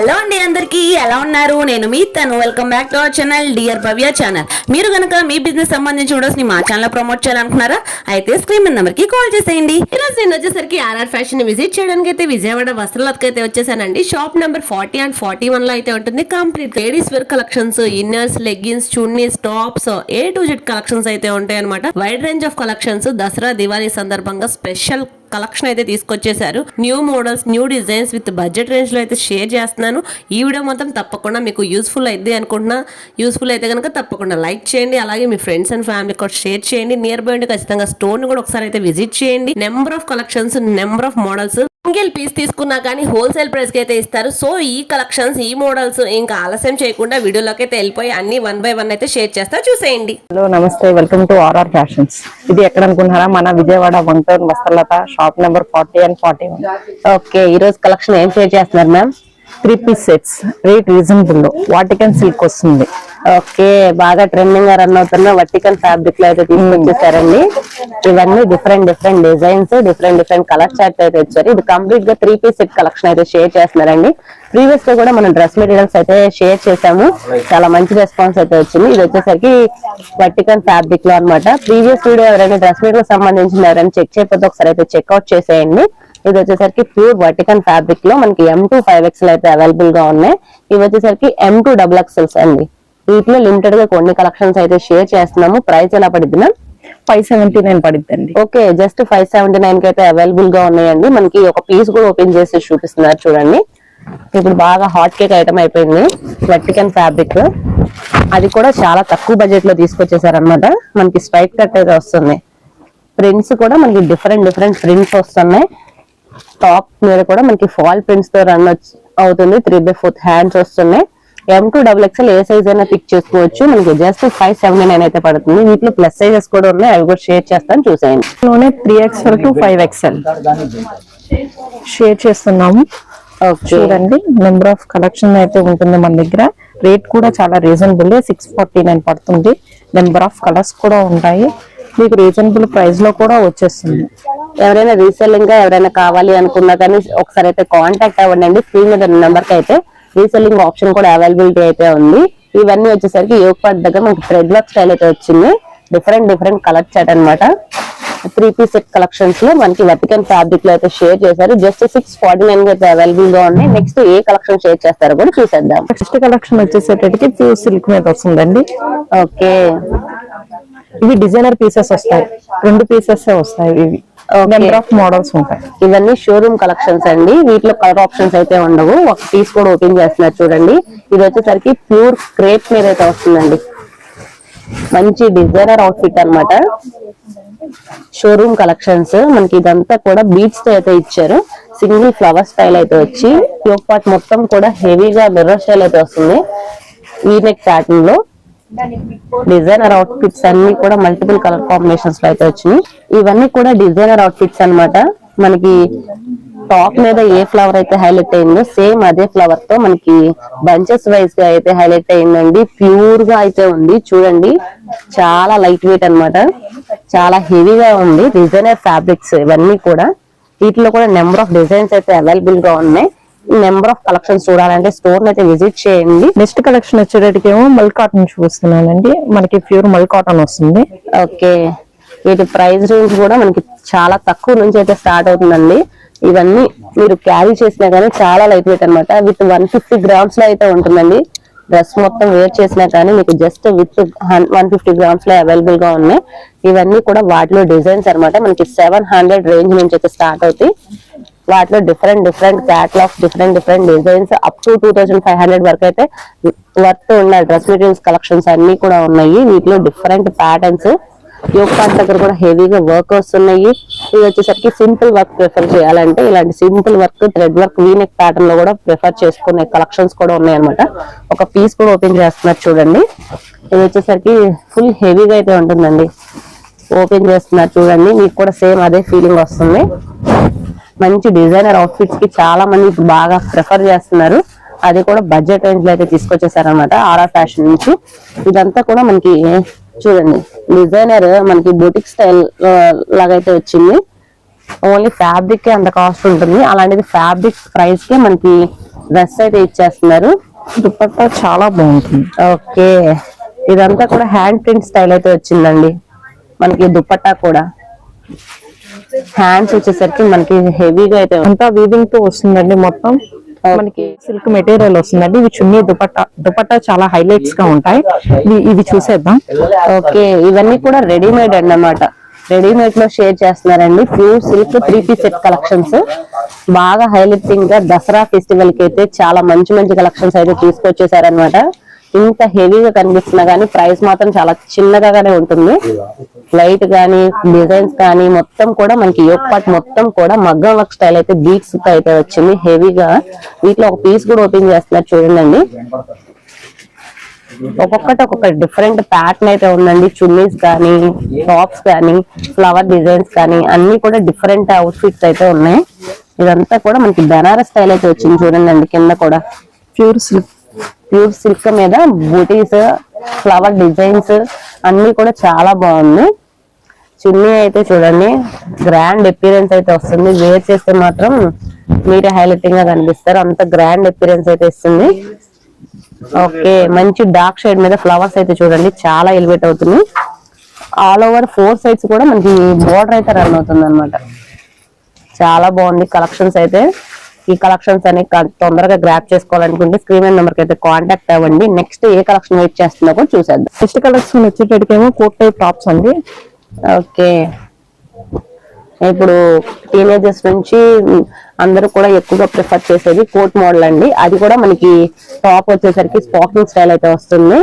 Hello అండి అందరికీ ఎలా ఉన్నారు? నేను మీ తను. Welcome back to our channel dear Bhavya channel మీరు కనుక మీ బిజినెస్ సంబంధించి వీడియోస్ని మా ఛానల్ ప్రమోట్ చేయాలనుకున్నారా అయితే స్క్రీన్ నెంబర్కి కాల్ చేసేయండి. ఈరోజు నేను వచ్చేసరికి ఆర్ఆర్ ఫ్యాషన్ని విజిట్ చేయడానికి అయితే విజయవాడ వస్త్రాలకు అయితే వచ్చేసానండి. Shop number forty and forty వన్లో అయితే ఉంటుంది. Complete ladies wear collections inners leggings chunnis tops A to Z collections అయితే ఉంటాయి అనమాట wide range of collections Dasara Diwali సందర్భంగా స్పెషల్ కలెక్షన్ అయితే తీసుకొచ్చేసారు new models new designs with budget రేంజ్లో అయితే షేర్ చేస్తున్నాను. ఈ వీడియో మొత్తం తప్పకుండా మీకు యూస్ఫుల్ అయితే అనుకుంటున్నా. యూస్ఫుల్ అయితే కనుక తప్పకుండా లైక్ చేయండి. అలాగే మీ ఫ్రెండ్స్ అండ్ ఫ్యామిలీ కూడా షేర్ చేయండి. నియర్ బై ఉండి ఖచ్చితంగా స్టోన్ కూడా ఒకసారి అయితే విజిట్ చేయండి. Number of collections number of models single piece తీసుకున్నా కానీ హోల్సేల్ ప్రైస్కి అయితే ఇస్తారు. సో ఈ కలెక్షన్స్ ఈ మోడల్స్ ఇంకా ఆలస్యం చేయకుండా వీడియోలోకి అయితే వెళ్ళిపోయి అన్ని వన్ బై వన్ అయితే షేర్ చేస్తా. చూసేయండి. హలో నమస్తే. Welcome to RR Fashions. ఇది ఎక్కడ అనుకున్నారా మన Vijayawada one town Vastralatha shop number forty and forty one. Okay ఈ రోజు కలెక్షన్ ఏం షేర్ చేస్తున్నారు ma'am three piece sets. Rate reasonable. Vatican silk వస్తుంది. ఓకే బాగా ట్రెండింగ్గా రన్ అవుతున్న వర్టికల్ ఫ్యాబ్రిక్లో అయితే తీసుకొచ్చేసారండి. ఇవన్నీ different different designs different different colour chart అయితే వచ్చారు ఇది కంప్లీట్గా త్రీ పీస్ సెట్ కలెక్షన్ అయితే షేర్ చేస్తున్నారండి. ప్రీవియస్గా కూడా మనం డ్రెస్ మెటీరియల్స్ అయితే షేర్ చేసాము చాలా మంచి రెస్పాన్స్ అయితే వచ్చింది. ఇది వచ్చేసరికి వర్టికల్ ఫ్యాబ్రిక్లో అన్నమాట. ప్రీవియస్ వీడియో ఎవరైనా డ్రెస్ మెటీరియల్ సంబంధించిన ఎవరైనా చెక్ చేయకపోతే ఒకసారి అయితే చెక్అవుట్ చేసేయండి. ఇది వచ్చేసరికి ప్యూర్ వర్టికల్ ఫ్యాబ్రిక్లో మనకి ఎం టూ ఫైవ్ ఎక్స్ఎల్ అయితే అవైలబుల్గా ఉన్నాయి. ఇవి వచ్చేసరికి ఎం టూ డబుల్ ఎక్స్ఎల్స్ అండి. వీటిలో లిమిటెడ్గా కొన్ని కలెక్షన్స్ అయితే షేర్ చేస్తున్నాము. ప్రైస్ ఎలా పడుద్ది మ్యామ్ ఫైవ్ సెవెంటీ నైన్ పడిద్దండి. ఓకే జస్ట్ ఫైవ్ సెవెంటీ నైన్కి అయితే అవైలబుల్గా ఉన్నాయండి. మనకి ఒక పీస్ కూడా ఓపెన్ చేసి చూపిస్తున్నారు చూడండి. ఇప్పుడు బాగా హాట్ కేక్ ఐటమ్ అయిపోయింది. వెట్టికన్ ఫ్యాబ్రిక్ అది కూడా చాలా తక్కువ బడ్జెట్లో తీసుకొచ్చేసారనమాట మనకి స్ట్రైట్ కట్ అయితే వస్తుంది. ప్రింట్స్ కూడా మనకి డిఫరెంట్ డిఫరెంట్ ప్రింట్స్ వస్తున్నాయి. టాప్ మీద కూడా మనకి ఫాల్ ప్రింట్స్తో రన్ అవుతుంది. త్రీ బై ఫోర్త్ హ్యాండ్స్ వస్తున్నాయి. ఎం టూ డబుల్ ఎక్స్ఎల్ ఏ సైజ్ అయినా పిక్ చేసుకోవచ్చు. మనకి జస్ట్ ఫైవ్ సెవెంటీ నైన్ అయితే పడుతుంది. వీటిలో ప్లస్ సైజెస్ కూడా ఉన్నాయి. అవి కూడా షేర్ చేస్తాను చూసేయండి. లోనే three XL to five XL share చేస్తున్నాము. చూడండి నెంబర్ ఆఫ్ కలెక్షన్ అయితే ఉంటుంది మన దగ్గర. రేట్ కూడా చాలా రీజనబుల్ సిక్స్ ఫార్టీ నైన్ పడుతుంది. నెంబర్ ఆఫ్ కలర్స్ కూడా ఉంటాయి. మీకు రీజనబుల్ ప్రైస్లో కూడా వచ్చేస్తుంది. ఎవరైనా రీసెల్లింగ్గా ఎవరైనా కావాలి అనుకున్నా కానీ ఒకసారి అయితే కాంటాక్ట్ అవ్వండి. స్క్రీన్ మీద నెంబర్కి అయితే రీసెల్లింగ్ ఆప్షన్ కూడా అవైలబిలిటీ అయితే ఉంది. ఇవన్నీ వచ్చేసరికి యోగ్ పార్ట్ దగ్గర మనకి థ్రెడ్ వర్క్ స్టైల్ అయితే వచ్చింది. డిఫరెంట్ డిఫరెంట్ కలర్ చాట్ అన్నమాట. త్రీ పీస్ సెట్ కలెక్షన్స్లో మనకి వెటికన్ ఫ్యాబ్రిక్లో అయితే షేర్ చేశారు. జస్ట్ సిక్స్ ఫార్టీ నైన్ అయితే అవైలబుల్గా ఉన్నాయి. నెక్స్ట్ ఏ కలెక్షన్ షేర్ చేస్తారో కూడా చూసేద్దాం. నెక్స్ట్ కలెక్షన్ వచ్చేసేటప్పటికి ప్యూర్ సిల్క్ మీద వస్తుందండి. ఓకే ఇవి డిజైనర్ పీసెస్ వస్తాయి. రెండు పీసెస్ వస్తాయి ఇవి. నెంబర్ ఆఫ్ మోడల్స్ ఉంటాయి. ఇవన్నీ షోరూమ్ కలెక్షన్స్ అండి. వీటిలో కలర్ ఆప్షన్స్ అయితే ఉండవు. ఒక పీస్ కూడా ఓపెన్ చేస్తున్నారు చూడండి. ఇది వచ్చేసరికి ప్యూర్ క్రేప్ మీద అయితే వస్తుందండి. మంచి డిజైనర్ అవుట్ఫిట్ అన్నమాట. షోరూమ్ కలెక్షన్స్ మనకి ఇదంతా కూడా బీట్స్తో అయితే ఇచ్చారు. సింగిల్ ఫ్లవర్ స్టైల్ అయితే వచ్చి యోగ్ పార్ట్ మొత్తం కూడా హెవీగా మిర్రర్ స్టైల్ అయితే వస్తుంది. వీనెక్ ప్యాటర్న్లో. డిజైనర్ అవుట్ఫిట్స్ అన్ని కూడా మల్టిపుల్ కలర్ కాంబినేషన్స్లో అయితే వచ్చినాయి. ఇవన్నీ కూడా డిజైనర్ అవుట్ఫిట్స్ అన్నమాట. మనకి టాప్ మీద ఏ ఫ్లవర్ అయితే హైలైట్ అయిందో సేమ్ అదే ఫ్లవర్తో మనకి బంచెస్ వైజ్గా అయితే హైలైట్ అయిందండి. ప్యూర్గా అయితే ఉంది. చూడండి. చాలా లైట్ వెయిట్ అన్నమాట. చాలా హెవీగా ఉంది. డిజైనర్ ఫ్యాబ్రిక్స్ ఇవన్నీ కూడా. వీటిలో కూడా నెంబర్ ఆఫ్ డిజైన్స్ అయితే అవైలబుల్గా ఉన్నాయి. నెంబర్ ఆఫ్ కలెక్షన్స్ చూడాలంటే స్టోర్ అయితే విజిట్ చేయండి. నెక్స్ట్ కలెక్షన్ వచ్చేటప్పటికేమో మల్ కాటన్ చూపిస్తున్నానండి. మనకి ప్యూర్ మల్ కాటన్ వస్తుంది. ఓకే వీటి ప్రైస్ రేంజ్ కూడా మనకి చాలా తక్కువ నుంచి అయితే స్టార్ట్ అవుతుందండి. ఇవన్నీ మీరు క్యారీ చేసినా కానీ చాలా లైట్ వెయిట్ అనమాట విత్ వన్ ఫిఫ్టీ గ్రామ్స్లో అయితే ఉంటుందండి. డ్రెస్ మొత్తం వేర్ చేసినా కానీ మీకు జస్ట్ విత్ వన్ ఫిఫ్టీ గ్రామ్స్లో అవైలబుల్గా ఉన్నాయి. ఇవన్నీ కూడా వాటిలో డిజైన్స్ అన్నమాట. మనకి సెవెన్ హండ్రెడ్ రేంజ్ నుంచి అయితే స్టార్ట్ అవుతాయి. వాటిలో different different catalogues different different designs up to two thousand five hundred వరకు అయితే వర్త్ ఉన్న డ్రెస్ మెటీరియల్స్ కలెక్షన్స్ అన్ని కూడా ఉన్నాయి. వీటిలో డిఫరెంట్ ప్యాటర్న్స్ యోగ్ పార్ట్ దగ్గర కూడా హెవీగా వర్క్ వస్తున్నాయి. ఇది వచ్చేసరికి సింపుల్ వర్క్ ప్రిఫర్ చేయాలంటే ఇలాంటి simple work thread work V neck ప్యాటర్న్లో కూడా ప్రిఫర్ చేసుకునే కలెక్షన్స్ కూడా ఉన్నాయి అనమాట ఒక పీస్ కూడా ఓపెన్ చేస్తున్నారు చూడండి. ఇది వచ్చేసరికి ఫుల్ హెవీగా అయితే ఉంటుందండి. ఓపెన్ చేస్తున్నారు చూడండి. మీకు కూడా సేమ్ అదే ఫీలింగ్ వస్తుంది. మంచి డిజైనర్ అవుట్ఫిట్స్కి చాలా మంది బాగా ప్రిఫర్ చేస్తున్నారు. అది కూడా బడ్జెట్ రేంజ్లో అయితే తీసుకొచ్చేసారనమాట ఆర్ఆర్ ఫ్యాషన్ నుంచి. ఇదంతా కూడా మనకి చూడండి డిజైనర్ మనకి బొటిక్ స్టైల్ లాగైతే వచ్చింది. ఓన్లీ ఫ్యాబ్రిక్ కే అంత కాస్ట్ ఉంటుంది. అలాంటిది ఫ్యాబ్రిక్ ప్రైస్ కే మనకి డ్రెస్ అయితే ఇచ్చేస్తున్నారు. దుపట్టా చాలా బాగుంటుంది. ఓకే. ఇదంతా కూడా హ్యాండ్ ప్రింట్ స్టైల్ అయితే వచ్చిందండి. మనకి దుపట్టా కూడా. హ్యాండ్స్ వచ్చేసరికి మనకి హెవీగా అయితే. అంతా వీవింగ్తో వస్తుందండి మొత్తం. మనకి సిల్క్ మెటీరియల్ వస్తుందండి. ఇవి చున్నీ దుపట్టా దుపట్టా చాలా హైలైట్స్గా ఉంటాయి. ఇవి- ఇవి చూసేద్దాం. ఓకే ఇవన్నీ కూడా రెడీమేడ్ అన్నమాట. రెడీమేడ్లో షేర్ చేస్తున్నారండి. Pure silk three piece set collections బాగా హైలైటింగ్గా దసరా ఫెస్టివల్కి అయితే చాలా మంచి మంచి కలెక్షన్స్ అయితే తీసుకొచ్చేసారనమాట ఇంత హెవీగా కనిపిస్తున్నా గానీ ప్రైస్ మాత్రం చాలా చిన్నగానే ఉంటుంది. లైట్ గానీ డిజైన్స్ కానీ మొత్తం కూడా మనకి పార్ట్ మొత్తం కూడా మగ్గం వర్క్ స్టైల్ అయితే బీట్స్ అయితే వచ్చింది. హెవీగా వీటిలో ఒక పీస్ కూడా ఓపెన్ చేస్తున్నారు చూడండి ఒక్కొక్కటి ఒక్కొక్క డిఫరెంట్ ప్యాటర్న్ అయితే ఉందండి. చున్నీస్ కానీ టాప్స్ కానీ ఫ్లవర్ డిజైన్స్ కానీ అన్ని కూడా డిఫరెంట్ అవుట్ఫిట్స్ అయితే ఉన్నాయి. ఇదంతా కూడా మనకి బెనారస్ స్టైల్ అయితే వచ్చింది చూడండి కింద కూడా. ప్యూర్ సిల్క్ ప్యూర్ సిల్క్ మీద బూటీస్ ఫ్లవర్ డిజైన్స్ అన్ని కూడా చాలా బాగుంది. చున్నీ అయితే చూడండి గ్రాండ్ అపీరెన్స్ అయితే వస్తుంది. వేర్ చేస్తే మాత్రం మీరే హైలైటింగ్గా కనిపిస్తారు. అంత గ్రాండ్ ఎపీరెన్స్ అయితే ఇస్తుంది. ఓకే మంచి డార్క్ షేడ్ మీద ఫ్లవర్స్ అయితే చూడండి చాలా ఎలివేట్ అవుతుంది ఆల్ ఓవర్ ఫోర్ సైడ్స్ కూడా మనకి బోర్డర్ అయితే రన్ అవుతుంది అనమాట చాలా బాగుంది కలెక్షన్స్ అయితే. ఈ కలెక్షన్స్ అని తొందరగా గ్రాప్ చేసుకోవాలనుకుంటే స్క్రీన్ నెంబర్కి అయితే కాంటాక్ట్ అవ్వండి. నెక్స్ట్ ఏ కలెక్షన్ వెయిట్ చేస్తుందో కూడా చూసేద్దాం. నెక్స్ట్ కలెక్షన్ వచ్చేటట్టుకేమో కోట్ టైప్ టాప్స్ అండి. ఓకే. ఇప్పుడు టీనేజర్స్ నుంచి అందరూ కూడా ఎక్కువగా ప్రిఫర్ చేసేది కోట్ మోడల్ అండి. అది కూడా మనకి టాప్ వచ్చేసరికి స్పాకింగ్ స్టైల్ అయితే వస్తుంది.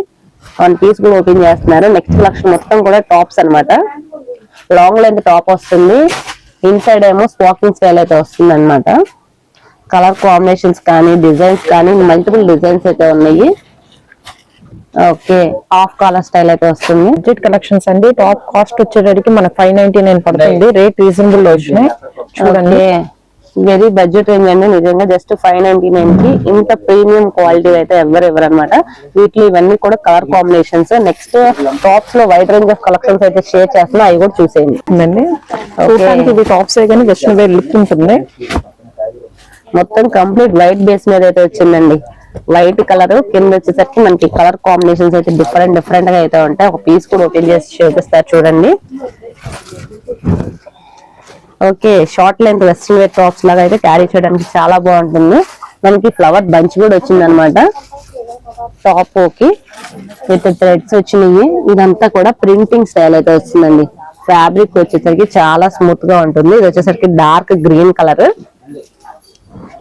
వన్ పీస్ కూడా ఓపెన్ చేస్తున్నారు. నెక్స్ట్ కలెక్షన్ మొత్తం కూడా టాప్స్ అన్నమాట. లాంగ్ లెంత్ టాప్ వస్తుంది. ఇన్సైడ్ ఏమో స్పాకింగ్ స్టైల్ అయితే వస్తుంది అనమాట కలర్ కాంబినేషన్స్ కానీ డిజైన్స్ కానీ మల్టిపుల్ డిజైన్స్ అయితే ఉన్నాయి. ఓకే హాఫ్ కాలర్ స్టైల్ అయితే వస్తుంది. బడ్జెట్ కలెక్షన్స్ అండి. టాప్ కాస్ట్ వచ్చేటడికి మనకి ఫైవ్ నైన్టీ నైన్ పడుతుంది. రేట్ రీజనబుల్లో వచ్చినాయి. చూడండి. వెరీ బడ్జెట్ రేంజ్ అండి. నిజంగా జస్ట్ ఫైవ్ నైన్టీ నైన్కి ఇంత ప్రీమియం క్వాలిటీ అయితే ఎవరు ఎవరు అనమాట వీటిలో ఇవన్నీ కూడా కలర్ కాంబినేషన్స్ నెక్స్ట్ టాప్స్లో వైడ్ రేంజ్ ఆఫ్ కలెక్షన్స్ అయితే షేర్ చేస్తున్నా. అవి కూడా చూసేయండి. టాప్స్ వేర్ లుక్ ఉంటుంది మొత్తం కంప్లీట్ వైట్ బేస్ మీద అయితే వచ్చిందండి. వైట్ కలర్ కింద వచ్చేసరికి మనకి కలర్ కాంబినేషన్స్ అయితే డిఫరెంట్ డిఫరెంట్గా అయితే ఉంటాయి. ఒక పీస్ కూడా ఓపెన్ చేసి చూపిస్తారు చూడండి. Okay short length western wear tops లాగా అయితే క్యారీ చేయడానికి చాలా బాగుంటుంది. మనకి ఫ్లవర్ బంచ్ కూడా వచ్చింది అనమాట టాప్ ఓకే విత్ థ్రెడ్స్ వచ్చినాయి. ఇదంతా కూడా ప్రింటింగ్ స్టైల్ అయితే వచ్చిందండి ఫ్యాబ్రిక్ వచ్చేసరికి చాలా స్మూత్గా ఉంటుంది. ఇది వచ్చేసరికి డార్క్ గ్రీన్ కలర్.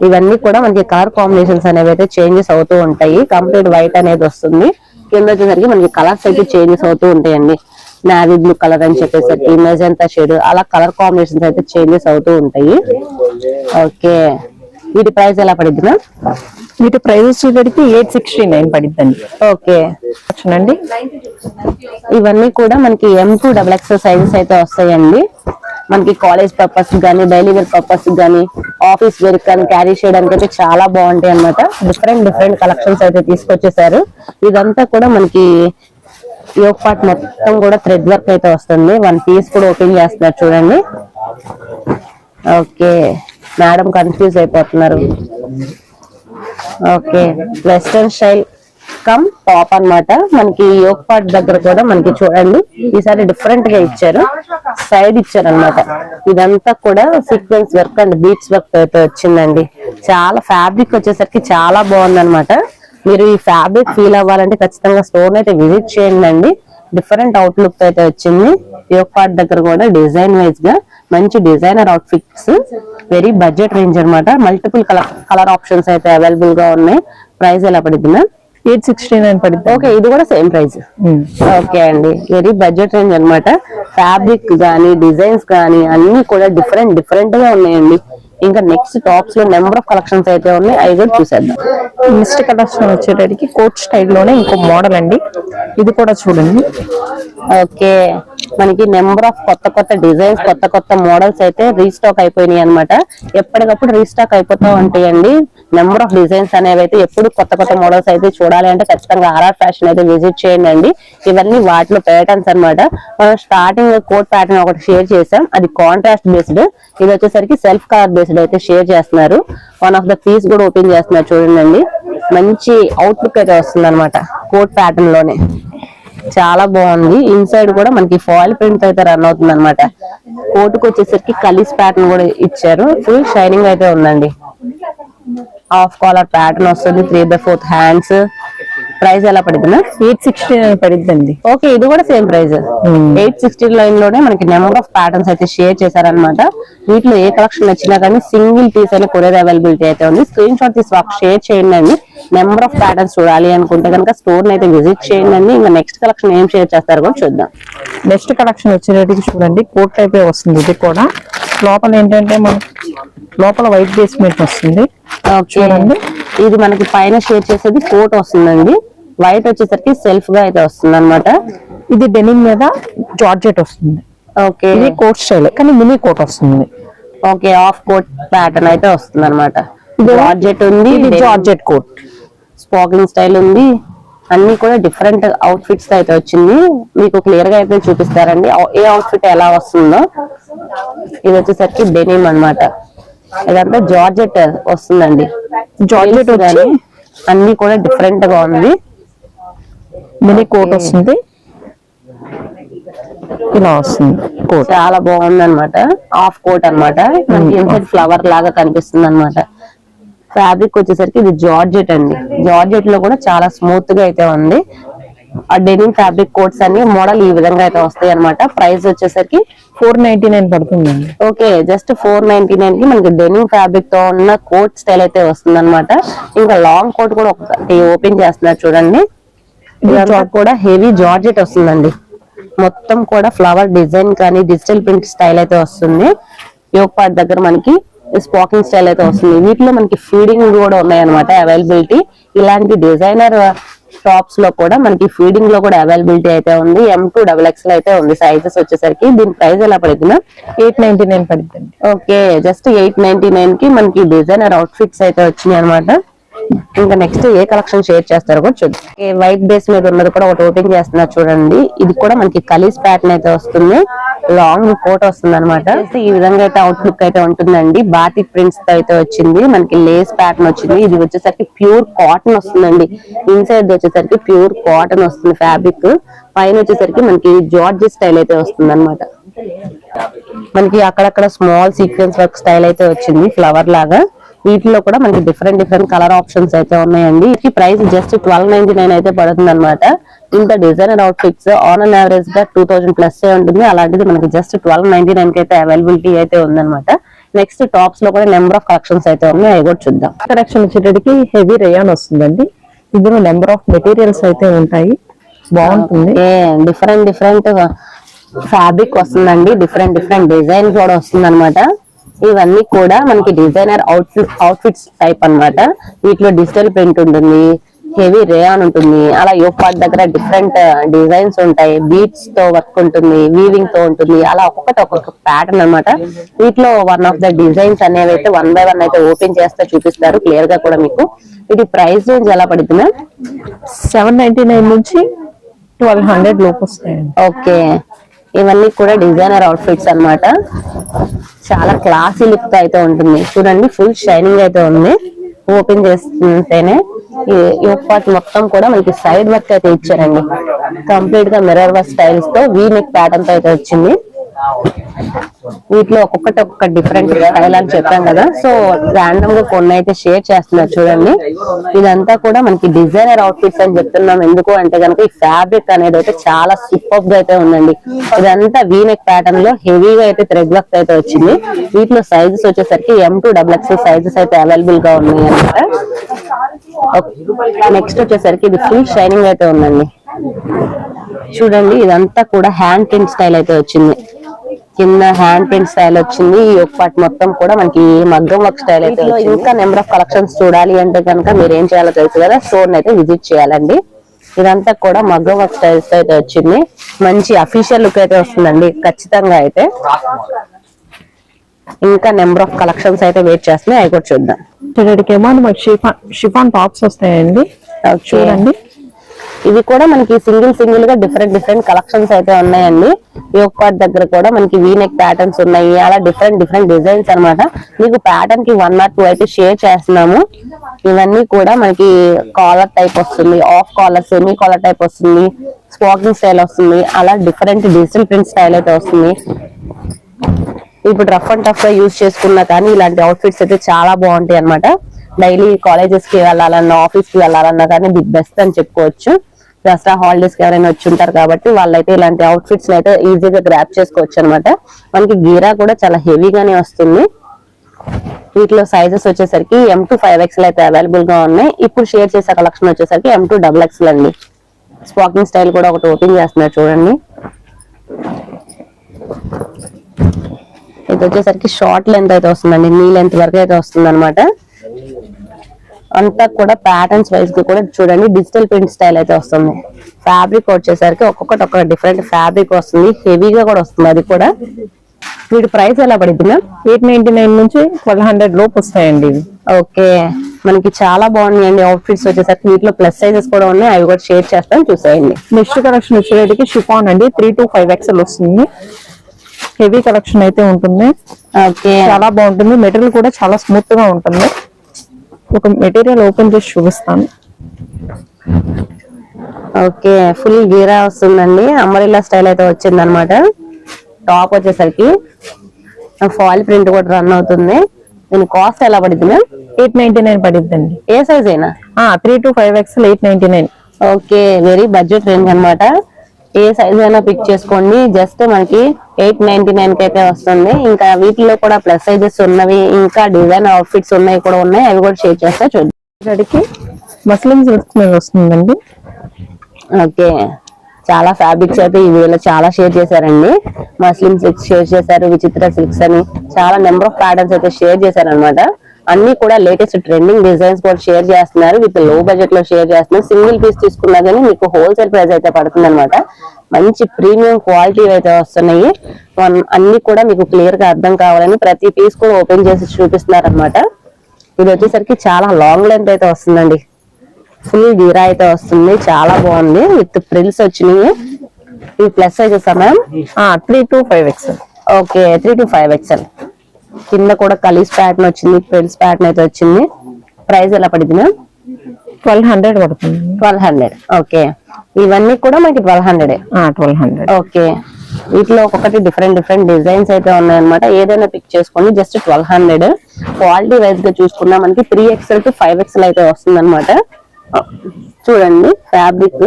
ఇవన్నీ కూడా మనకి కలర్ కాంబినేషన్స్ అనేవి అయితే చేంజెస్ అవుతూ ఉంటాయి. కంప్లీట్ వైట్ అనేది వస్తుంది. కింద వచ్చేసరికి మనకి కలర్స్ అయితే చేంజెస్ అవుతూ ఉంటాయండి. నావీ బ్లూ కలర్ అని చెప్పేసరికి మెజంతా షేడ్ అలా కలర్ కాంబినేషన్స్ అయితే చేంజెస్ అవుతూ ఉంటాయి. ఓకే వీటి ప్రైస్ ఎలా పడిద్ది మ్యామ్ వీటి ప్రైస్ వచ్చేటడికి ఎయిట్ సిక్స్టీ నైన్ పడిద్దండి. ఓకే అండి ఇవన్నీ కూడా మనకి M two double X sizes అయితే వస్తాయండి. మనకి కాలేజ్ పర్పస్ కానీ డైలీ వేర్ పర్పస్ కానీ ఆఫీస్ వేర్ కానీ క్యారీ చేయడానికి అయితే చాలా బాగుంటాయి అన్నమాట. డిఫరెంట్ డిఫరెంట్ కలెక్షన్స్ అయితే తీసుకొచ్చేసారు. ఇదంతా కూడా మనకి యోగ్ పార్ట్ మొత్తం కూడా థ్రెడ్ వర్క్ అయితే వస్తుంది. వన్ పీస్ కూడా ఓపెన్ చేస్తున్నారు చూడండి. ఓకే మేడం కన్ఫ్యూజ్ అయిపోతున్నారు. Okay western style come top అన్నమాట. మనకి యోగ్ పార్ట్ దగ్గర కూడా మనకి చూడండి. ఈసారి డిఫరెంట్గా ఇచ్చారు. సైడ్ ఇచ్చారు అనమాట ఇదంతా కూడా sequence work and beads work అయితే వచ్చిందండి. చాలా ఫ్యాబ్రిక్ వచ్చేసరికి చాలా బాగుంది మీరు ఈ ఫ్యాబ్రిక్ ఫీల్ అవ్వాలంటే ఖచ్చితంగా స్టోర్ అయితే విజిట్ చేయండి అండి. డిఫరెంట్ అవుట్లుక్ అయితే వచ్చింది. యోగ్ పార్ట్ దగ్గర కూడా డిజైన్ వైజ్గా మంచి designer outfits very budget range అన్నమాట. మల్టిపుల్ కలర్ కలర్ ఆప్షన్స్ అయితే అవైలబుల్గా ఉన్నాయి. ప్రైస్ ఎలా పడుతుంది. మ్యామ్ ఎయిట్ సిక్స్టీ నైన్ పడిద్ది ఓకే ఇది కూడా సేమ్ ప్రైస్. ఓకే అండి. వెరీ బడ్జెట్ రేంజ్ అన్నమాట. ఫ్యాబ్రిక్ గానీ డిజైన్స్ గానీ అన్ని కూడా డిఫరెంట్ డిఫరెంట్గా ఉన్నాయండి. ఇంకా నెక్స్ట్ టాప్స్లో నెంబర్ ఆఫ్ కలెక్షన్స్ అయితే ఉన్నాయి. అవి కూడా చూసేద్దాం. నెక్స్ట్ కలెక్షన్ వచ్చేటడికి కోట్ స్టైల్లోనే ఇంకో మోడల్ అండి. ఇది కూడా చూడండి. ఓకే. మనకి నెంబర్ ఆఫ్ కొత్త కొత్త డిజైన్స్ కొత్త కొత్త మోడల్స్ అయితే రీస్టాక్ అయిపోయినాయి అన్నమాట. ఎప్పటికప్పుడు రీస్టాక్ అయిపోతూ ఉంటాయండి. నెంబర్ ఆఫ్ డిజైన్స్ అనేవి అయితే ఎప్పుడు కొత్త కొత్త మోడల్స్ అయితే చూడాలి అంటే ఖచ్చితంగా ఆర్ఆర్ ఫ్యాషన్ అయితే విజిట్ చేయండి అండి. ఇవన్నీ వాటిలో ప్యాటర్న్స్ అన్నమాట. మనం స్టార్టింగ్ కోట్ ప్యాటర్న్ ఒకటి షేర్ చేసాం అది కాంట్రాస్ట్ బేస్డ్ ఇది వచ్చేసరికి సెల్ఫ్ కలర్ బేస్డ్ అయితే షేర్ చేస్తున్నారు. వన్ ఆఫ్ ద పీస్ కూడా ఓపెన్ చేస్తున్నారు చూడండి. మంచి అవుట్లుక్ అయితే వస్తుంది అనమాట కోట్ ప్యాటర్న్లోనే. చాలా బాగుంది. ఇన్సైడ్ కూడా మనకి ఫాయిల్ ప్రింట్ అయితే రన్ అవుతుంది అనమాట కోటుకు వచ్చేసరికి కలిస్ ప్యాటర్న్ కూడా ఇచ్చారు. ఫుల్ షైనింగ్ అయితే ఉందండి. హాఫ్ కాలర్ ప్యాటర్న్ వస్తుంది. Three by fourth hands price ఎలా పడుతుందా ఎయిట్ సిక్స్టీ పడిద్దండి. ఓకే ఇది కూడా సేమ్ ప్రైస్ ఎయిట్ సిక్స్టీ లైన్లోనే మనకి నెంబర్ ఆఫ్ ప్యాటర్న్స్ అయితే షేర్ చేశారనమాట వీటిలో ఏ కలెక్షన్ వచ్చినా కానీ సింగిల్ పీస్ అయినా కొరియర్ అవైలబిలిటీ అయితే ఉంది. స్క్రీన్ షాట్ తీసి వాక్ షేర్ చేయండి అండి నెంబర్ ఆఫ్ ప్యాటర్న్స్ చూడాలి అనుకుంటే కనుక స్టోర్ అయితే విజిట్ చేయండి అండి ఇంకా నెక్స్ట్ కలెక్షన్ ఏం షేర్ చేస్తారో కూడా చూద్దాం. నెక్స్ట్ కలెక్షన్ వచ్చేటికి చూడండి. కోట్ టైప్ అయిపోతుంది ఇది కూడా. లోపల ఏంటంటే మన లోపల వైట్ బేస్మెంట్ వస్తుంది. చూడండి. ఇది మనకి పైన షేర్ చేసేది కోట్ వస్తుందండి. వైట్ వచ్చేసరికి సెల్ఫ్గా అయితే వస్తుంది అనమాట ఇది డెనిమ్ మీద జార్జెట్ వస్తుంది. ఓకే ఇది కోట్ స్టైల్ కానీ మినీ కోట్ వస్తుంది. ఓకే ఆఫ్ కోట్ ప్యాటర్న్ అయితే వస్తుంది అనమాట ఇది జార్జెట్ ఉంది ఇది జార్జెట్ కోట్. స్పాకింగ్ స్టైల్ ఉంది. అన్ని కూడా డిఫరెంట్ అవుట్ ఫిట్స్ అయితే వచ్చింది. మీకు క్లియర్గా అయితే చూపిస్తారండి. ఏ అవుట్ ఫిట్ ఎలా వస్తుందో. ఇది వచ్చేసరికి డెనిమ్ అన్నమాట. ఇదంతా జార్జెట్ వస్తుందండి. జార్జెట్ కానీ అన్ని కూడా డిఫరెంట్గా ఉంది. మినీ కోట్ వస్తుంది. ఇలా వస్తుంది కోట్. చాలా బాగుంది అనమాట ఆఫ్ కోట్ మనకి ఇన్సైడ్ ఫ్లవర్ లాగా కనిపిస్తుంది అనమాట ఫ్యాబ్రిక్ వచ్చేసరికి ఇది జార్జెట్ అండి. జార్జెట్లో కూడా చాలా స్మూత్గా అయితే ఉంది. ఆ డెనిమ్ ఫ్యాబ్రిక్ కోట్స్ అన్ని మోడల్ ఈ విధంగా అయితే వస్తాయి అనమాట ప్రైస్ వచ్చేసరికి ఫోర్ నైన్టీ నైన్ పడుతుందండి. ఓకే జస్ట్ ఫోర్ నైన్టీ నైన్కి మనకి డెనిమ్ ఫ్యాబ్రిక్తో ఉన్న కోట్ స్టైల్ అయితే వస్తుంది అనమాట ఇంకా లాంగ్ కోట్ కూడా ఒకటి ఓపెన్ చేస్తున్నారు చూడండి. కూడా హెవీ జార్జెట్ వస్తుందండి. మొత్తం కూడా ఫ్లవర్ డిజైన్ కానీ డిజిటల్ ప్రింట్ స్టైల్ అయితే వస్తుంది. యోగ్ పార్ట్ దగ్గర మనకి స్పాకింగ్ స్టైల్ అయితే వస్తుంది. వీటిలో మనకి ఫీడింగ్ కూడా ఉన్నాయన్నమాట అవైలబిలిటీ ఇలాంటి డిజైనర్ షాప్స్లో కూడా మనకి ఫీడింగ్లో కూడా అవైలబిలిటీ అయితే ఉంది. ఎం టూ డబల్ ఎక్స్ అయితే ఉంది. సైజెస్ వచ్చేసరికి దీని ప్రైస్ ఎలా పడుతుంది? ఎయిట్ నైన్టీ నైన్ పడుతుంది ఓకే జస్ట్ ఎయిట్ నైన్టీ నైన్కి మనకి డిజైనర్ అవుట్ ఫిట్స్ అయితే వచ్చినాయి అనమాట ఇంకా నెక్స్ట్ ఏ కలెక్షన్ షేర్ చేస్తారో కూడా చూద్దాం. వైట్ బేస్ మీద ఉన్నది కూడా ఒకటి ఓపెన్ చేస్తున్నారు చూడండి. ఇది కూడా మనకి కలీస్ ప్యాటర్న్ అయితే వస్తుంది. లాంగ్ కోట్ వస్తుంది అనమాట ఈ విధంగా అయితే అవుట్ లుక్ అయితే ఉంటుందండి. బాతిక్ ప్రింట్స్తో అయితే వచ్చింది. మనకి లేస్ ప్యాటర్న్ వచ్చింది. ఇది వచ్చేసరికి ప్యూర్ కాటన్ వస్తుందండి. ఇన్సైడ్ వచ్చేసరికి ప్యూర్ కాటన్ వస్తుంది ఫ్యాబ్రిక్ పైన వచ్చేసరికి మనకి జార్జ్ స్టైల్ అయితే వస్తుంది అనమాట మనకి అక్కడక్కడ స్మాల్ సీక్వెన్స్ వర్క్ స్టైల్ అయితే వచ్చింది. ఫ్లవర్ లాగా. వీటిలో కూడా మనకి డిఫరెంట్ డిఫరెంట్ కలర్ ఆప్షన్స్ అయితే ఉన్నాయండి. ఈ price just twelve ninety nine అయితే పడుతుంది అనమాట ఇంత designer outfits on and యావరేజ్గా టూ థౌసండ్ ప్లస్ ఉంటుంది. అలాంటిది మనకి జస్ట్ ట్వెల్వ్ నైన్టీ నైన్కి అయితే అవైలబిలిటీ అయితే ఉందన్నమాట. నెక్స్ట్ టాప్స్లో కూడా నెంబర్ ఆఫ్ కలెక్షన్స్ అయితే ఉన్నాయి. అవి కూడా చూద్దాం. కలెక్షన్ వచ్చేటప్పటికి హెవీ రేయాన్ వస్తుందండి. ఇందులో నెంబర్ ఆఫ్ మెటీరియల్స్ అయితే ఉంటాయి. బాగుంటుంది. డిఫరెంట్ డిఫరెంట్ ఫ్యాబ్రిక్ వస్తుందండి. డిఫరెంట్ డిఫరెంట్ డిజైన్ కూడా వస్తుంది అనమాట ఇవన్నీ కూడా మనకి డిజైనర్ అవుట్ఫిట్ అవుట్ఫిట్స్ టైప్ అన్నమాట. వీటిలో డిజిటల్ ప్రింట్ ఉంటుంది హెవీ రేయాన్ ఉంటుంది అలా యోగ్ పార్ట్ దగ్గర డిఫరెంట్ డిజైన్స్ ఉంటాయి. బీట్స్తో వర్క్ ఉంటుంది వీవింగ్తో ఉంటుంది అలా ఒక్కొక్కటి ఒక్కొక్క ప్యాటర్న్ అన్నమాట. వీటిలో వన్ ఆఫ్ ద డిజైన్స్ అనేవి అయితే వన్ బై వన్ అయితే ఓపెన్ చేస్తే చూపిస్తారు క్లియర్గా కూడా మీకు. ఇది ప్రైస్ రేంజ్ ఎలా పడుతుంది సెవెన్ నైన్టీ నైన్ నుంచి ట్వెల్వ్ హండ్రెడ్ లోపు వస్తాయండి. ఓకే ఇవన్నీ కూడా డిజైనర్ అవుట్ఫిట్స్ అన్నమాట. చాలా క్లాసీ లుక్ అయితే ఉంటుంది. చూడండి ఫుల్ షైనింగ్ అయితే ఉంది. ఓపెన్ చేస్తుంటేనే ఈ పార్ట్ మొత్తం కూడా మనకి సైడ్ వర్క్ అయితే ఇచ్చారండి. కంప్లీట్గా మిర్రర్ వర్క్ స్టైల్స్తో వీ నెక్ ప్యాటర్న్తో అయితే వచ్చింది. వీటిలో ఒక్కొక్కటి ఒక్కొక్క డిఫరెంట్ స్టైల్ అని చెప్పాం కదా. సో ర్యాండమ్గా కొన్ని అయితే షేర్ చేస్తున్నారు చూడండి. ఇదంతా కూడా మనకి డిజైనర్ అవుట్ఫిట్స్ అని చెప్తున్నాం. ఎందుకు అంటే కనుక ఈ ఫ్యాబ్రిక్ అనేది అయితే చాలా సూపర్గా అయితే ఉందండి. ఇదంతా వీనెక్ ప్యాటర్న్లో హెవీగా అయితే థ్రెడ్ వర్క్ అయితే వచ్చింది. వీటిలో సైజెస్ వచ్చేసరికి M two double X sizes అయితే అవైలబుల్గా ఉన్నాయి అనమాట నెక్స్ట్ వచ్చేసరికి ఇది ఫుల్ షైనింగ్ అయితే ఉందండి. చూడండి ఇదంతా కూడా హ్యాండ్ ప్రింట్ స్టైల్ అయితే వచ్చింది. కింద హ్యాండ్ ప్రింట్ స్టైల్ వచ్చింది. ఈ ఒక పార్ట్ మొత్తం కూడా మనకి మగ్గం వర్క్ స్టైల్ అయితే వచ్చింది. ఇంకా నెంబర్ ఆఫ్ కలెక్షన్స్ చూడాలి అంటే కనుక మీరు ఏం చేయాలో తెలుసు కదా. స్టోర్ అయితే విజిట్ చేయాలండి. ఇదంతా కూడా మగ్గ వర్క్ స్టైల్స్ అయితే వచ్చింది. మంచి అఫీషియల్ లుక్ అయితే వస్తుందండి. ఖచ్చితంగా అయితే. ఇంకా నెంబర్ ఆఫ్ కలెక్షన్స్ అయితే వెయిట్ చేస్తున్నాయి. అవి కూడా చూద్దాం. ఏమో మనకి షిఫాన్ షిఫాన్ టాప్స్ వస్తాయండి. చూడండి. ఇవి కూడా మనకి సింగిల్ సింగిల్గా డిఫరెంట్ డిఫరెంట్ కలెక్షన్స్ అయితే ఉన్నాయండి. ఈ ఒక్క దగ్గర కూడా మనకి వీనెక్ ప్యాటర్న్స్ ఉన్నాయి. అలా డిఫరెంట్ డిఫరెంట్ డిజైన్స్ అనమాట మీకు ప్యాటర్న్కి వన్ ఆర్ టూ అయితే షేర్ చేస్తున్నాము. ఇవన్నీ కూడా మనకి కాలర్ టైప్ వస్తుంది half collar semi collar type వస్తుంది స్పాకింగ్ స్టైల్ వస్తుంది అలా డిఫరెంట్ డిజిటల్ ప్రింట్ స్టైల్ అయితే వస్తుంది. ఇప్పుడు రఫ్ అండ్ టఫ్గా యూజ్ చేసుకున్నా కానీ ఇలాంటి అవుట్ఫిట్స్ అయితే చాలా బాగుంటాయి అన్నమాట. డైలీ కాలేజెస్కి వెళ్ళాలన్నా ఆఫీస్కి వెళ్ళాలన్నా కానీ ది బెస్ట్ అని చెప్పుకోవచ్చు. దసరా హాలిడేస్కి ఎవరైనా వచ్చి ఉంటారు కాబట్టి వాళ్ళైతే ఇలాంటి అవుట్ఫిట్స్ అయితే ఈజీగా గ్రాప్ చేసుకోవచ్చు అనమాట మనకి గీరా కూడా చాలా హెవీగానే వస్తుంది. వీటిలో సైజెస్ వచ్చేసరికి ఎం టు ఫైవ్ ఎక్స్ఎల్ అయితే అవైలబుల్గా ఉన్నాయి. ఇప్పుడు షేర్ చేసే కలెక్షన్ వచ్చేసరికి ఎం టు డబుల్ ఎక్స్ఎల్ అండి. స్పాకింగ్ స్టైల్ కూడా ఒకటి ఓపెన్ చేస్తున్నారు చూడండి. ఇది వచ్చేసరికి షార్ట్ లెంత్ అయితే వస్తుందండి. నీ లెంత్ వరకు అయితే వస్తుంది అనమాట అంతా కూడా ప్యాటర్న్స్ వైజ్గా కూడా చూడండి. డిజిటల్ ప్రింట్ స్టైల్ అయితే వస్తుంది. ఫ్యాబ్రిక్ వచ్చేసరికి ఒక్కొక్కటి ఒక డిఫరెంట్ ఫ్యాబ్రిక్ వస్తుంది. హెవీగా కూడా వస్తుంది అది కూడా. వీటి ప్రైస్ ఎలా పడింది ఎయిట్ నైన్టీ నైన్ నుంచి ట్వెల్వ్ హండ్రెడ్ లోపు వస్తాయండి ఓకే. మనకి చాలా బాగున్నాయండి అవుట్ఫిట్స్ వచ్చేసరికి. వీటిలో ప్లస్ సైజెస్ కూడా ఉన్నాయి. అవి కూడా షేర్ చేస్తాను చూసేయండి. నెక్స్ట్ కలెక్షన్ వచ్చేటికి షిఫాన్ అండి. త్రీ టు ఫైవ్ ఎక్స్ఎల్ వస్తుంది. హెవీ కలెక్షన్ అయితే ఉంటుంది. ఓకే. చాలా బాగుంటుంది. మెటీరియల్ కూడా చాలా స్మూత్గా ఉంటుంది. ఒక మెటీరియల్ ఓపెన్ చేసి చూపిస్తాను. ఓకే ఫుల్ గీరా వస్తుందండి. అంబరిల్లా స్టైల్ అయితే వచ్చింది అనమాట టాప్ వచ్చేసరికి. ఫాల్ ప్రింట్ కూడా రన్ అవుతుంది. దీని కాస్ట్ ఎలా పడుతుంది మ్యామ్? ఎయిట్ నైన్టీ నైన్ పడిద్దండి. ఏ సైజ్ అయినా three to five XL eight ninety nine. Okay very budget range అన్నమాట. ఏ సైజ్ అయినా పిక్ చేసుకోండి. జస్ట్ మనకి ఎయిట్ నైన్టీ నైన్కి అయితే వస్తుంది. ఇంకా వీటిలో కూడా ప్లస్ సైజెస్ ఉన్నవి ఇంకా డిజైన్ అవుట్ఫిట్స్ ఉన్నాయి కూడా ఉన్నాయి. అవి కూడా షేర్ చేస్తా చూద్దాం. ఇక్కడికి మస్లిం సిల్క్ మీద వస్తుందండి. ఓకే. చాలా ఫ్యాబ్రిక్స్ అయితే ఈ వీడియోలో చాలా షేర్ చేశారండి. మస్లిం సిల్క్స్ షేర్ చేశారు విచిత్ర సిల్క్స్ అని. చాలా నెంబర్ ఆఫ్ ప్యాటర్న్స్ అయితే షేర్ చేశారు అనమాట అన్ని కూడా లేటెస్ట్ ట్రెండింగ్ డిజైన్స్ కూడా షేర్ చేస్తున్నారు. విత్లో బడ్జెట్లో షేర్ చేస్తున్నారు. సింగిల్ పీస్ తీసుకున్నా కానీ మీకు హోల్సేల్ ప్రైస్ అయితే పడుతుంది అనమాట మంచి ప్రీమియం క్వాలిటీ అయితే వస్తున్నాయి. అన్ని కూడా మీకు క్లియర్గా అర్థం కావాలని ప్రతి పీస్ కూడా ఓపెన్ చేసి చూపిస్తున్నారు అనమాట ఇది వచ్చేసరికి చాలా లాంగ్ లెంత్ అయితే వస్తుందండి. ఫుల్ గీరా అయితే వస్తుంది. చాలా బాగుంది. విత్ ప్రిల్స్ వచ్చినాయి. ఈ plus sizes ma'am three to five XL okay three to five XL కింద కూడా కలీస్ ప్యాటర్న్ వచ్చింది ప్రిల్స్ ప్యాటర్న్ అయితే వచ్చింది. ప్రైస్ ఎలా పడింది ట్వెల్వ్ హండ్రెడ్ పడుతుంది. ట్వెల్వ్ హండ్రెడ్ ఓకే ఇవన్నీ కూడా మనకి twelve hundred twelve hundred okay వీటిలో ఒక్కొక్కటి డిఫరెంట్ డిఫరెంట్ డిజైన్స్ అయితే ఉన్నాయన్నమాట. ఏదైనా పిక్ చేసుకోండి జస్ట్ ట్వెల్వ్ హండ్రెడ్ క్వాలిటీ వైజ్గా చూసుకున్నా మనకి three XL to five XL అయితే వస్తుంది చూడండి ఫ్యాబ్రిక్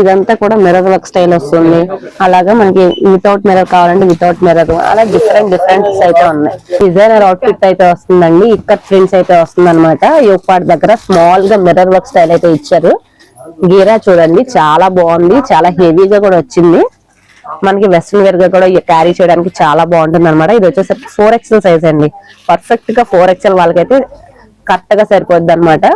ఇదంతా కూడా మిర్రర్ వర్క్ స్టైల్ వస్తుంది. అలాగా మనకి వితౌట్ మిర్రర్ కావాలంటే వితౌట్ మిర్రర్ అలా డిఫరెంట్ డిఫరెంట్స్ అయితే ఉన్నాయి. డిజైనర్ అవుట్ఫిట్ అయితే వస్తుందండి. ఇక్కడ ప్రింట్స్ అయితే వస్తుంది అనమాట పార్ట్ దగ్గర స్మాల్గా మిర్రర్ వర్క్ స్టైల్ అయితే ఇచ్చారు. గీరా చూడండి చాలా బాగుంది. చాలా హెవీగా కూడా వచ్చింది. మనకి వెస్ట్రన్ వేర్గా కూడా క్యారీ చేయడానికి చాలా బాగుంటుంది అనమాట ఇది వచ్చేసరికి ఫోర్ ఎక్స్ఎల్ సైజ్ అండి. పర్ఫెక్ట్గా ఫోర్ ఎక్స్ఎల్ వాళ్ళకైతే కరెక్ట్గా సరిపోద్ది అనమాట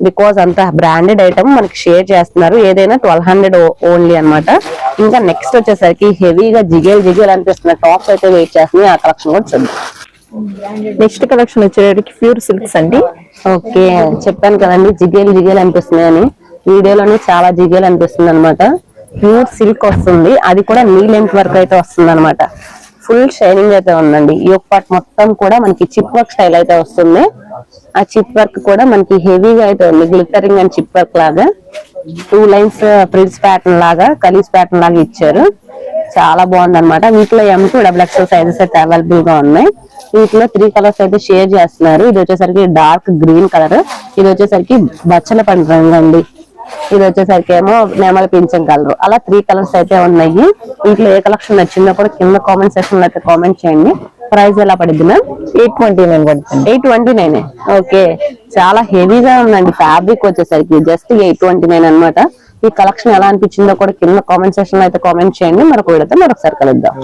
బికాస్ అంత బ్రాండెడ్ ఐటమ్ మనకి షేర్ చేస్తున్నారు. ఏదైనా ట్వెల్వ్ హండ్రెడ్ ఓన్లీ అన్నమాట. ఇంకా నెక్స్ట్ వచ్చేసరికి హెవీగా జిగేల్ జిగేల్ అనిపిస్తున్న టాప్స్ అయితే వెయిట్ చేస్తున్నాయి. ఆ కలెక్షన్ కూడా చూద్దాం. నెక్స్ట్ కలెక్షన్ వచ్చేటికి ప్యూర్ సిల్క్స్ అండి. ఓకే చెప్పాను కదండి జిగేల్ జిగేల్ అనిపిస్తున్నాయని వీడియోలోనే చాలా జిగేల్ అనిపిస్తుంది అనమాట ప్యూర్ సిల్క్ వస్తుంది. అది కూడా నీ లెంత్ వరకు అయితే వస్తుంది అనమాట ఫుల్ షైనింగ్ అయితే ఉందండి. ఈ పార్ట్ మొత్తం కూడా మనకి చిప్ వర్క్ స్టైల్ అయితే వస్తుంది. ఆ చిప్ వర్క్ కూడా మనకి హెవీగా అయితే ఉంది. గ్లిటరింగ్ అండ్ చిప్ వర్క్ లాగా. టూ లైన్స్ ప్రిల్స్ ప్యాటర్న్ లాగా కలీస్ ప్యాటర్న్ లాగా ఇచ్చారు. చాలా బాగుంది అనమాట వీటిలో M two double XL sizes అయితే అవైలబుల్గా ఉన్నాయి. వీటిలో త్రీ కలర్స్ అయితే షేర్ చేస్తున్నారు. ఇది వచ్చేసరికి డార్క్ గ్రీన్ కలర్ ఇది వచ్చేసరికి బచ్చల పండు రంగు అండి. ఇది వచ్చేసరికి ఏమో నెమల పింఛం కలర్. అలా త్రీ కలర్స్ అయితే ఉన్నాయి. వీటిలో ఏ కలెక్షన్ నచ్చిందో కూడా కింద కామెంట్ సెక్షన్లో అయితే కామెంట్ చేయండి. ప్రైస్ ఎలా పడింది మ్యామ్ ఎయిట్ ట్వంటీ నైన్ పడుతుంది. Eight twenty nine? ఓకే. చాలా హెవీగా ఉందండి ఫ్యాబ్రిక్ వచ్చేసరికి. జస్ట్ ఎయిట్ ట్వంటీ నైన్ అనమాట ఈ కలెక్షన్ ఎలా అనిపించిందో కూడా కింద కామెంట్ సెక్షన్లో అయితే కామెంట్ చేయండి. మరొక వీడియోతో మరొకసారి కలుద్దాం.